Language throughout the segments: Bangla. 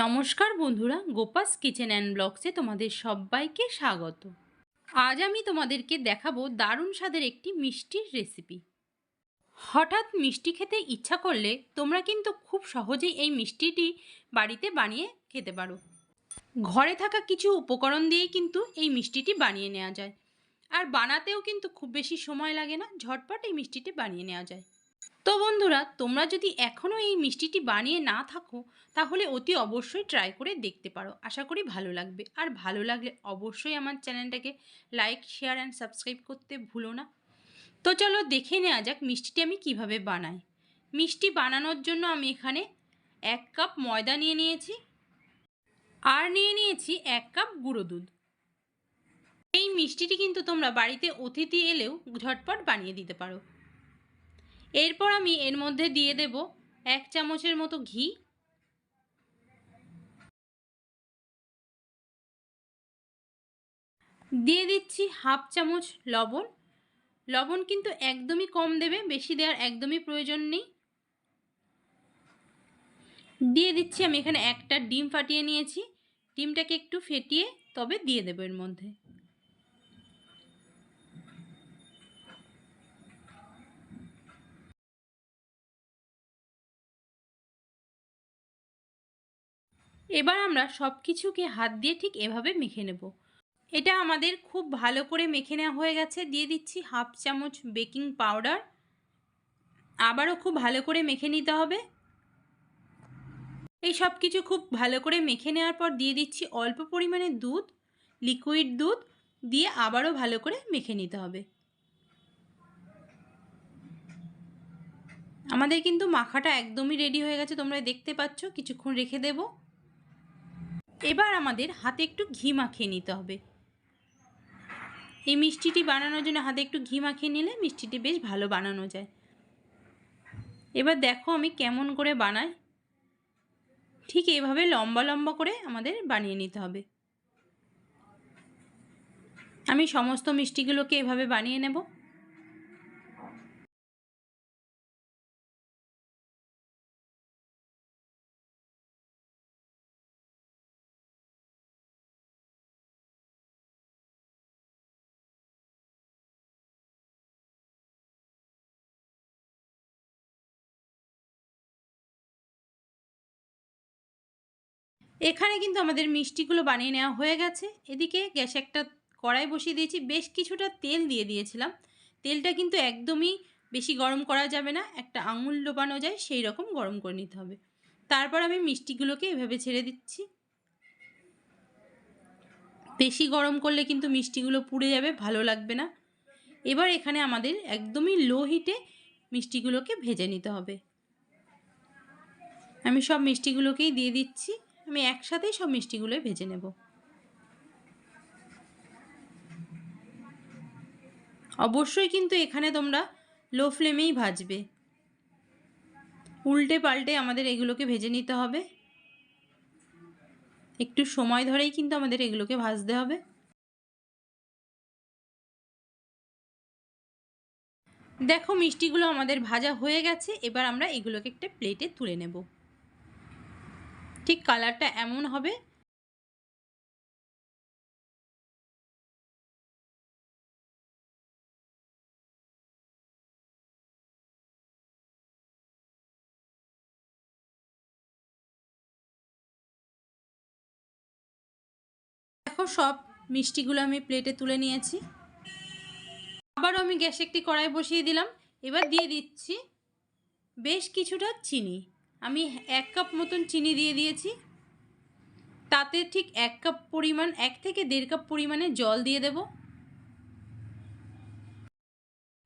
নমস্কার বন্ধুরা, গোপাস কিচেন অ্যান্ড ব্লগসে তোমাদের সবাইকে স্বাগত। আজ আমি তোমাদেরকে দেখাবো দারুণ স্বাদের একটি মিষ্টির রেসিপি। হঠাৎ মিষ্টি খেতে ইচ্ছা করলে তোমরা কিন্তু খুব সহজেই এই মিষ্টিটি বাড়িতে বানিয়ে খেতে পারো। ঘরে থাকা কিছু উপকরণ দিয়েই কিন্তু এই মিষ্টিটি বানিয়ে নেওয়া যায়। আর বানাতেও কিন্তু খুব বেশি সময় লাগে না, ঝটপট এই মিষ্টিটি বানিয়ে নেওয়া যায়। তো বন্ধুরা, তোমরা যদি এখনও এই মিষ্টিটি বানিয়ে না থাকো, তাহলে অতি অবশ্যই ট্রাই করে দেখতে পারো। আশা করি ভালো লাগবে। আর ভালো লাগলে অবশ্যই আমার চ্যানেলটাকে লাইক শেয়ার অ্যান্ড সাবস্ক্রাইব করতে ভুলো না। তো চলো দেখে নেওয়া যাক মিষ্টিটি আমি কীভাবে বানাই। মিষ্টি বানানোর জন্য আমি এখানে এক কাপ ময়দা নিয়ে নিয়েছি আর নিয়ে নিয়েছি এক কাপ গুঁড়ো দুধ। এই মিষ্টিটি কিন্তু তোমরা বাড়িতে অতিথি এলেও ঝটপট বানিয়ে দিতে পারো। এরপর আমি এর মধ্যে দিয়ে দেব এক চামচের মতো ঘি। দিয়ে দিচ্ছি হাফ চামচ লবণ। লবণ কিন্তু একদমই কম দেবে, বেশি দেওয়ার একদমই প্রয়োজন নেই। দিয়ে দিচ্ছি আমি এখানে একটা ডিম ফাটিয়ে নিয়েছি। ডিমটাকে একটু ফেটিয়ে তবে দিয়ে দেবো এর মধ্যে। এবার আমরা সব কিছুকে হাত দিয়ে ঠিক এভাবে মেখে নেব। এটা আমাদের খুব ভালো করে মেখে নেওয়া হয়ে গেছে। দিয়ে দিচ্ছি হাফ চামচ বেকিং পাউডার। আবারও খুব ভালো করে মেখে নিতে হবে। এই সব কিছু খুব ভালো করে মেখে নেওয়ার পর দিয়ে দিচ্ছি অল্প পরিমাণে দুধ লিকুইড দুধ। দিয়ে আবারও ভালো করে মেখে নিতে হবে। আমাদের কিন্তু মাখাটা একদমই রেডি হয়ে গেছে। তোমরা দেখতে পাচ্ছ, কিছুক্ষণ রেখে দেবো। এবার আমাদের হাতে একটু ঘি মাখিয়ে নিতে হবে। এই মিষ্টিটি বানানোর জন্য হাতে একটু ঘি মাখিয়ে নিলে মিষ্টিটি বেশ ভালো বানানো যায়। এবার দেখো আমি কেমন করে বানাই। ঠিক এভাবে লম্বা লম্বা করে আমাদের বানিয়ে নিতে হবে। আমি সমস্ত মিষ্টিগুলোকে এভাবে বানিয়ে নেব। এখানে কিন্তু আমাদের মিষ্টিগুলো বানিয়ে নেওয়া হয়ে গেছে। এদিকে গ্যাসে একটা কড়াই বসিয়ে দিয়েছি। বেশ কিছুটা তেল দিয়ে দিয়েছিলাম। তেলটা কিন্তু একদমই বেশি গরম করা যাবে না। একটা আঙুল ডোবানো যায়, সেই রকম গরম করে নিতে হবে। তারপর আমি মিষ্টিগুলোকে এভাবে ছেড়ে দিচ্ছি। বেশি গরম করলে কিন্তু মিষ্টিগুলো পুড়ে যাবে, ভালো লাগবে না। এবার এখানে আমাদের একদমই লো হিটে মিষ্টিগুলোকে ভেজে নিতে হবে। আমি সব মিষ্টিগুলোকেই দিয়ে দিচ্ছি। আমি একসাথেই সব মিষ্টিগুলো ভেজে নেব। অবশ্যই কিন্তু এখানে তোমরা লো ফ্লেমেই ভাজবে। উল্টে পাল্টে আমাদের এগুলোকে ভেজে নিতে হবে। একটু সময় ধরেই কিন্তু আমাদের এগুলোকে ভাজতে হবে। দেখো মিষ্টিগুলো আমাদের ভাজা হয়ে গেছে, এবার আমরা এগুলোকে একটা প্লেটে তুলে নেব। ঠিক কালারটা এমন হবে। দেখো সব মিষ্টিগুলো আমি প্লেটে তুলে নিয়েছি। আবারও আমি গ্যাসে একটি কড়াই বসিয়ে দিলাম। এবার দিয়ে দিচ্ছি বেশ কিছুটা চিনি। আমি এক কাপ মতন চিনি দিয়ে দিয়েছি। তাতে ঠিক এক কাপ পরিমাণ, এক থেকে দেড় কাপ পরিমাণে জল দিয়ে দেব।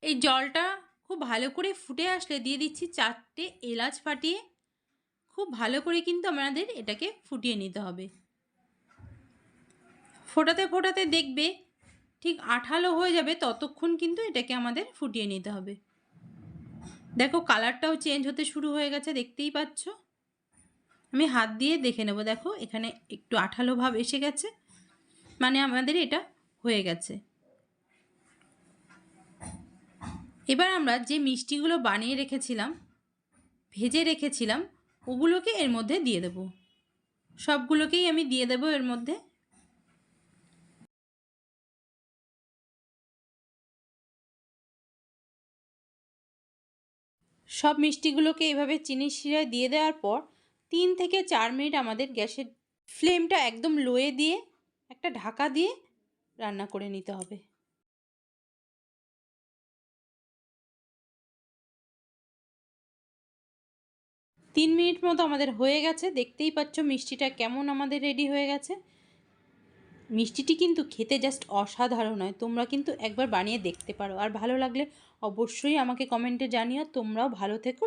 এই জলটা খুব ভালো করে ফুটে আসলে দিয়ে দিচ্ছি চারটে এলাচ ফাটিয়ে। খুব ভালো করে কিন্তু আমাদের এটাকে ফুটিয়ে নিতে হবে। ফোটাতে ফোটাতে দেখবে ঠিক আঠালো হয়ে যাবে, ততক্ষণ কিন্তু এটাকে আমাদের ফুটিয়ে নিতে হবে। দেখো কালারটাও চেঞ্জ হতে শুরু হয়ে গেছে, দেখতেই পাচ্ছ? আমি হাত দিয়ে দেখে নেব, দেখো এখানে একটু আঠালো ভাব এসে গেছে। মানে আমাদের এটা হয়ে গেছে। এবার আমরা যে মিষ্টিগুলো বানিয়ে রেখেছিলাম, ভেজে রেখেছিলাম, ওগুলোকে এর মধ্যে দিয়ে দেব। সবগুলোকেই আমি দিয়ে দেবো এর মধ্যে। সব মিষ্টিগুলোকে এভাবে চিনির শিরায় দিয়ে দেওয়ার পর তিন থেকে চার মিনিট আমাদের গ্যাসের ফ্লেমটা একদম লোয়ে দিয়ে একটা ঢাকা দিয়ে রান্না করে নিতে হবে। তিন মিনিট মতো আমাদের হয়ে গেছে। দেখতেই পাচ্ছ মিষ্টিটা কেমন আমাদের রেডি হয়ে গেছে। মিষ্টিটি কিন্তু খেতে জাস্ট অসাধারণ হয়। তোমরা কিন্তু একবার বানিয়ে দেখতে পারো। আর ভালো লাগলে অবশ্যই আমাকে কমেন্টে জানিও। তোমরাও ভালো থেকো